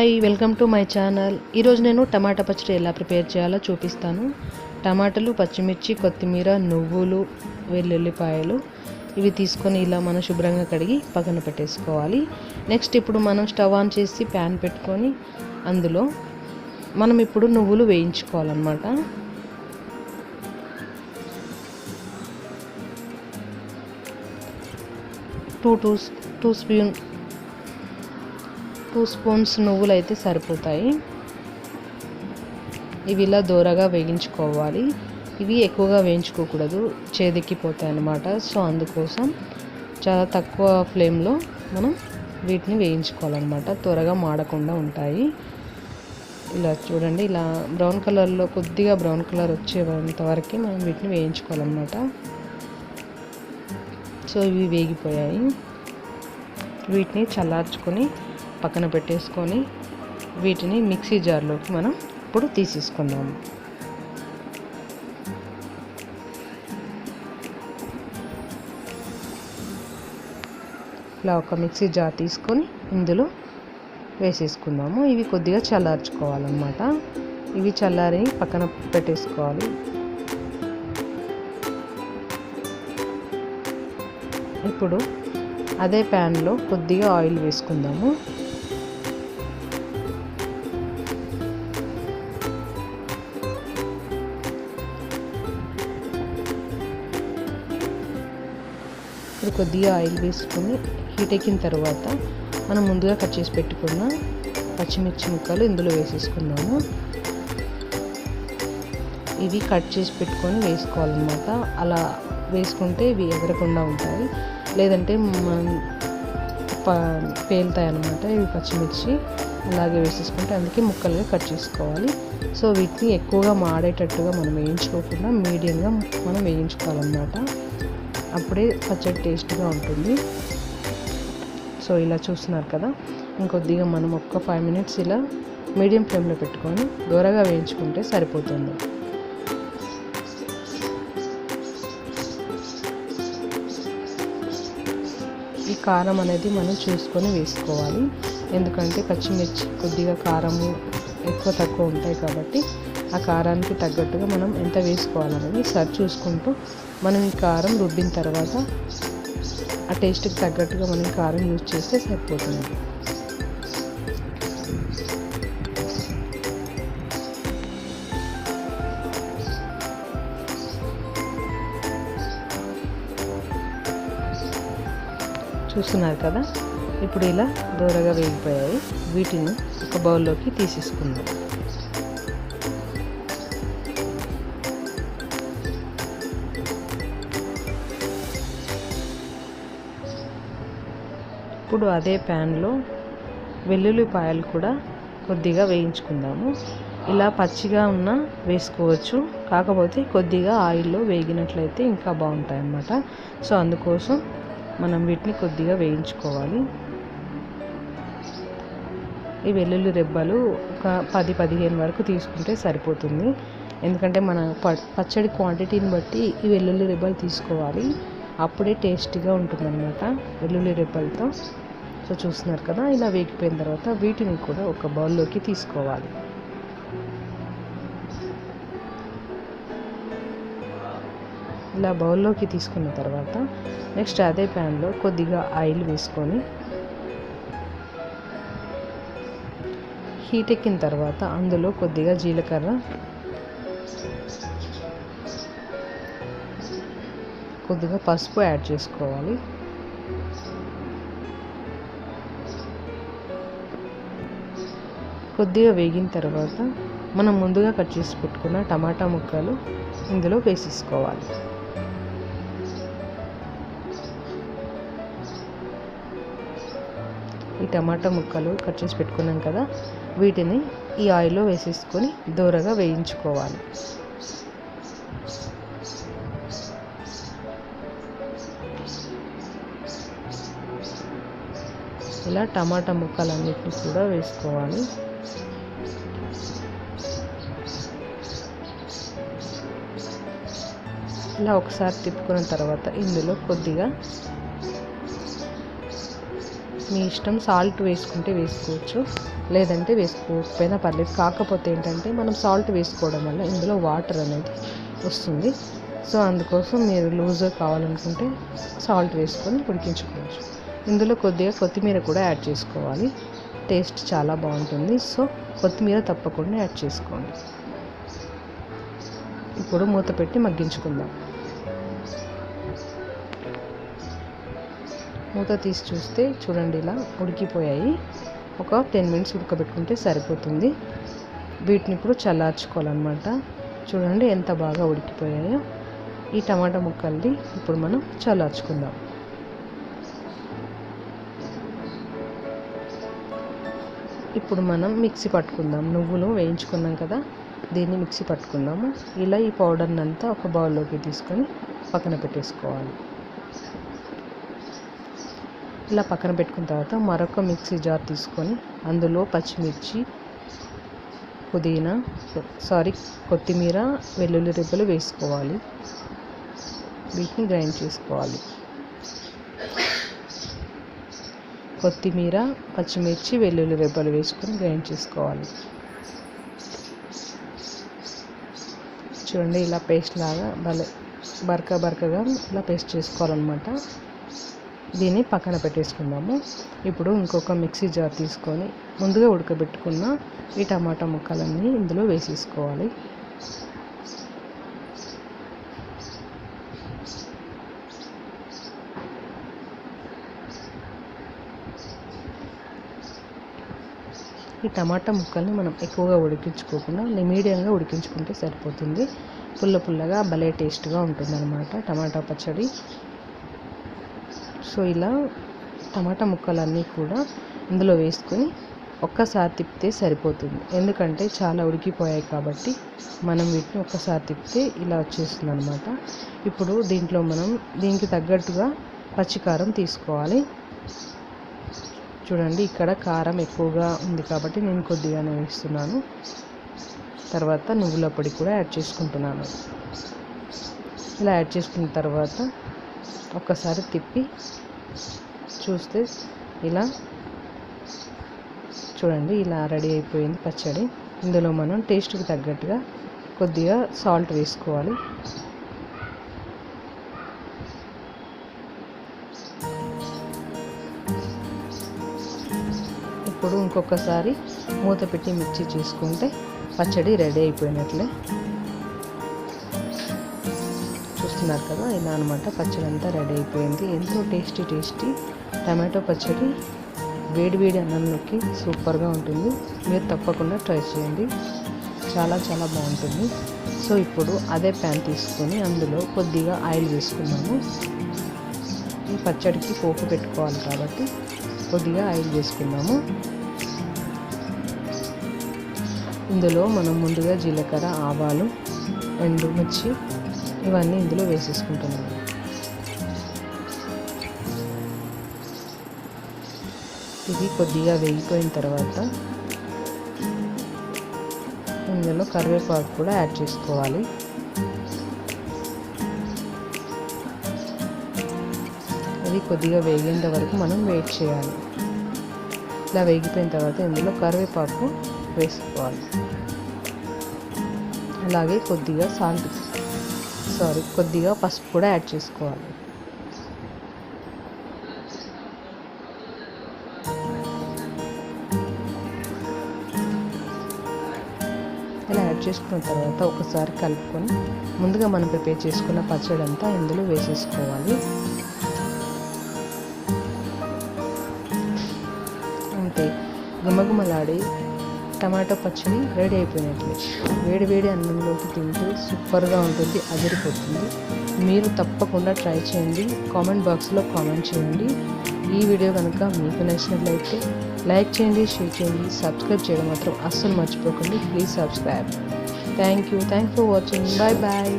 Hi welcome to my channel. ఈరోజు నేను టమాటా పచ్చడి ఎలా ప్రిపేర్ చేయాలో చూపిస్తాను. టమాటాలు పచ్చిమిర్చి కొత్తిమీర నువ్వులు వెల్లుల్లిపాయలు. ఇవి తీసుకొని ఇలా మనం శుభ్రంగా కడిగి పక్కన పెట్టేసుకోవాలి. నెక్స్ట్ ఇప్పుడు మనం స్టవ్ ఆన్ చేసి ప్యాన్ పెట్టుకొని అందులో మనం ఇప్పుడు నువ్వులు వేయించుకోవాలన్నమాట. Two two two spoon two spoons నువ్వులు అయితే సరిపోతాయి. ఇవి ఇలా దూరగా వేయించుకోవాలి. ఇవి ఎక్కువగా వేయించుకోకూడదు. చేదెక్కిపోతాయి అన్నమాట. సో అందుకోసం చాలా తక్కువ ఫ్లేమ్లో మనం వీటిని వేయించుకోవాలన్నమాట. త్వరగా మాడకుండా ఉంటాయి. ఇలా చూడండి ఇలా బ్రౌన్ కలర్లో కొద్దిగా బ్రౌన్ కలర్ వచ్చేంత వరకు మనం వీటిని వేయించుకోవాలన్నమాట. సో ఇవి వేగిపోయాయి. వీటిని చల్లార్చుకొని పక్కన పెట్టేసుకొని వీటిని మిక్సీ జార్లోకి మనం ఇప్పుడు తీసేసుకుందాము ఇలా ఒక మిక్సీ జార్ తీసుకొని ఇందులో వేసేసుకుందాము. ఇవి కొద్దిగా చల్లార్చుకోవాలన్నమాట. ఇవి చల్లారి పక్కన పెట్టేసుకోవాలి. ఇప్పుడు అదే ప్యాన్లో కొద్దిగా ఆయిల్ వేసుకుందాము. కొద్దిగా ఆయిల్ వేసుకొని హీట్ ఎక్కిన తర్వాత మనం ముందుగా కట్ చేసి పెట్టుకున్న పచ్చిమిర్చి ముక్కలు ఇందులో వేసేసుకున్నాము ఇవి కట్ చేసి పెట్టుకొని వేసుకోవాలన్నమాట. అలా వేసుకుంటే ఇవి ఎగరకుండా ఉంటాయి. లేదంటే పేలుతాయి ఇవి పచ్చిమిర్చి. అలాగే వేసేసుకుంటే అందుకే ముక్కలుగా కట్ చేసుకోవాలి. సో వీటిని ఎక్కువగా మాడేటట్టుగా మనం వేయించుకోకుండా మీడియంగా మనం వేయించుకోవాలన్నమాట. అప్పుడే పచ్చడి టేస్ట్గా ఉంటుంది. సో ఇలా చూస్తున్నారు కదా? ఇంకొద్దిగా మనం ఒక్క ఫైవ్ మినిట్స్ ఇలా మీడియం ఫ్లేమ్లో పెట్టుకొని దూరగా వేయించుకుంటే సరిపోతుంది. ఈ కారం అనేది మనం చూసుకొని వేసుకోవాలి. ఎందుకంటే పచ్చిమిర్చి కొద్దిగా కారము ఎక్కువ తక్కువ ఉంటాయి కాబట్టి ఆ కారానికి తగ్గట్టుగా మనం ఎంత వేసుకోవాలనేది సరి చూసుకుంటూ మనం ఈ కారం రుబ్బిన తర్వాత ఆ టేస్ట్కి తగ్గట్టుగా మనం కారం యూజ్ చేస్తే సరిపోతుంది. చూస్తున్నారు కదా? ఇప్పుడు ఇలా దూరగా వేగిపోయాయి. వీటిని ఒక బౌల్లోకి తీసేసుకుందాం. ఇప్పుడు అదే ప్యాన్లో వెల్లుల్లిపాయలు కూడా కొద్దిగా వేయించుకుందాము. ఇలా పచ్చిగా ఉన్న వేసుకోవచ్చు. కాకపోతే కొద్దిగా ఆయిల్లో వేగినట్లయితే ఇంకా బాగుంటాయి అన్నమాట సో అందుకోసం మనం వీటిని కొద్దిగా వేయించుకోవాలి. ఈ వెల్లుల్లి రెబ్బలు ఒక పది పదిహేను వరకు తీసుకుంటే సరిపోతుంది. ఎందుకంటే మన పచ్చడి క్వాంటిటీని బట్టి ఈ వెల్లుల్లి రెబ్బలు తీసుకోవాలి. అప్పుడే టేస్టీగా ఉంటుందన్నమాట వెల్లుల్లి రెబ్బలతో. సో చూస్తున్నారు కదా ఇలా వేగిపోయిన తర్వాత వీటిని కూడా ఒక బౌల్లోకి తీసుకోవాలి. ఇలా బౌల్లోకి తీసుకున్న తర్వాత నెక్స్ట్ అదే ప్యాన్లో కొద్దిగా ఆయిల్ వేసుకొని హీట్ ఎక్కిన తర్వాత అందులో కొద్దిగా జీలకర్ర కొద్దిగా పసుపు యాడ్ చేసుకోవాలి. కొద్దిగా వేగిన తర్వాత మనం ముందుగా కట్ చేసి పెట్టుకున్న టమాటా ముక్కలు ఇందులో వేసేసుకోవాలి. ఈ టమాటా ముక్కలు కట్ చేసి పెట్టుకున్నాం కదా వీటిని ఈ ఆయిల్లో వేసేసుకొని దూరగా వేయించుకోవాలి. ఇలా టమాటా ముక్కలన్నిటిని కూడా వేసుకోవాలి. ఇలా ఒకసారి తిప్పుకున్న తర్వాత ఇందులో కొద్దిగా మీ ఇష్టం సాల్ట్ వేసుకుంటే వేసుకోవచ్చు లేదంటే వేసుకోకపోయినా పర్లేదు. కాకపోతే ఏంటంటే మనం సాల్ట్ వేసుకోవడం వల్ల ఇందులో వాటర్ అనేది వస్తుంది. సో అందుకోసం మీరు లూజ్గా కావాలనుకుంటే సాల్ట్ వేసుకొని ఉడికించుకోవచ్చు. ఇందులో కొద్దిగా కొత్తిమీర కూడా యాడ్ చేసుకోవాలి. టేస్ట్ చాలా బాగుంటుంది. సో కొత్తిమీర తప్పకుండా యాడ్ చేసుకోండి. ఇప్పుడు మూత పెట్టి మగ్గించుకుందాం. మూత తీసి చూస్తే చూడండి ఇలా ఉడికిపోయాయి. ఒక టెన్ మినిట్స్ ఉడకబెట్టుకుంటే సరిపోతుంది. వీటిని ఇప్పుడు చల్లార్చుకోవాలన్నమాట. చూడండి ఎంత బాగా ఉడికిపోయాయో. ఈ టమాటా ముక్కల్ని ఇప్పుడు మనం చల్లార్చుకుందాం. ఇప్పుడు మనం మిక్సీ పట్టుకుందాం. నువ్వులు వేయించుకున్నాం కదా దీన్ని మిక్సీ పట్టుకుందాము. ఇలా ఈ పౌడర్ని అంతా ఒక బౌల్లోకి తీసుకొని పక్కన పెట్టేసుకోవాలి. ఇలా పక్కన పెట్టుకున్న తర్వాత మరొక మిక్సీ జార్ తీసుకొని అందులో పచ్చిమిర్చి పుదీనా సారీ కొత్తిమీర వెల్లుల్లి రెబ్బలు వేసుకోవాలి. వీటిని గ్రైండ్ చేసుకోవాలి. కొత్తిమీర పచ్చిమిర్చి వెల్లుల్లి రెబ్బలు వేసుకొని గ్రైండ్ చేసుకోవాలి. చూడండి ఇలా పేస్ట్ లాగా భలే బరక బరకగా ఇలా పేస్ట్ చేసుకోవాలన్నమాట. దీన్ని పక్కన పెట్టేసుకుందాము. ఇప్పుడు ఇంకొక మిక్సీ జార్ తీసుకొని ముందుగా ఉడకబెట్టుకున్న ఈ టమాటా ముక్కలన్నీ ఇందులో వేసేసుకోవాలి. ఈ టమాటా ముక్కల్ని మనం ఎక్కువగా ఉడికించుకోకుండా మీడియంగా ఉడికించుకుంటే సరిపోతుంది. పుల్ల పుల్లగా భలే టేస్ట్గా ఉంటుందన్నమాట టమాటా పచ్చడి. సో ఇలా టమాటా ముక్కలన్నీ కూడా ఇందులో వేసుకొని ఒక్కసారి తిప్పితే సరిపోతుంది. ఎందుకంటే చాలా ఉడికిపోయాయి కాబట్టి మనం వీటిని ఒక్కసారి తిప్పితే ఇలా వచ్చేస్తుంది అనమాట ఇప్పుడు దీంట్లో మనం దీనికి తగ్గట్టుగా పచ్చికారం తీసుకోవాలి. చూడండి ఇక్కడ కారం ఎక్కువగా ఉంది కాబట్టి నేను కొద్దిగానే వేస్తున్నాను. తర్వాత నువ్వుల పొడి కూడా యాడ్ చేసుకుంటున్నాను. ఇలా యాడ్ చేసుకున్న తర్వాత ఒక్కసారి తిప్పి చూస్తే ఇలా చూడండి ఇలా రెడీ అయిపోయింది పచ్చడి. ఇందులో మనం టేస్ట్కి తగ్గట్టుగా కొద్దిగా సాల్ట్ వేసుకోవాలి. ఇప్పుడు ఇంకొకసారి మూత పెట్టి మిర్చి చేసుకుంటే పచ్చడి రెడీ అయిపోయినట్లే. చూస్తున్నారు కదా ఇలా అనమాట పచ్చడి అంతా రెడీ అయిపోయింది. ఎంతో టేస్టీ టేస్టీ టమాటో పచ్చడి. వేడి వేడి అన్నంలోకి సూపర్గా ఉంటుంది. మీరు తప్పకుండా ట్రై చేయండి. చాలా చాలా బాగుంటుంది. సో ఇప్పుడు అదే ప్యాన్ తీసుకొని అందులో కొద్దిగా ఆయిల్ వేసుకున్నాము. ఈ పచ్చడికి పోపు పెట్టుకోవాలి కాబట్టి కొద్దిగా ఆయిల్ వేసుకున్నాము. ఇందులో మనం ముందుగా జీలకర్ర ఆవాలు ఎండుమిర్చి ఇవన్నీ ఇందులో వేసేసుకుంటున్నాను. ఇది కొద్దిగా వేగిపోయిన తర్వాత ఇందులో కరివేపాకు కూడా యాడ్ చేసుకోవాలి. అది కొద్దిగా వేగేంత వరకు మనం వెయిట్ చేయాలి. ఇలా వేగిపోయిన తర్వాత ఇందులో కరివేపాకు వేసుకోవాలి. అలాగే కొద్దిగా సాల్ట్ సారీ కొద్దిగా పసుపు కూడా యాడ్ చేసుకోవాలి. ఇలా యాడ్ చేసుకున్న తర్వాత ఒకసారి కలుపుకొని ముందుగా మనం ప్రిపేర్ చేసుకున్న పచ్చడి అంతా ఇందులో వేసేసుకోవాలి. అంతే గుమగుమలాడి టమాటో పచ్చడి రెడీ అయిపోయినట్లే. వేడి వేడి అన్నంలోకి తింటూ సూపర్గా ఉంటుంది అదిరిపోతుంది. మీరు తప్పకుండా ట్రై చేయండి. కామెంట్ బాక్స్లో కామెంట్ చేయండి. ఈ వీడియో కనుక మీకు నచ్చినట్లయితే లైక్ చేయండి షేర్ చేయండి సబ్స్క్రైబ్ చేయడం మాత్రం అస్సలు మర్చిపోకండి. Please subscribe. Thank you. Thank for watching. Bye bye.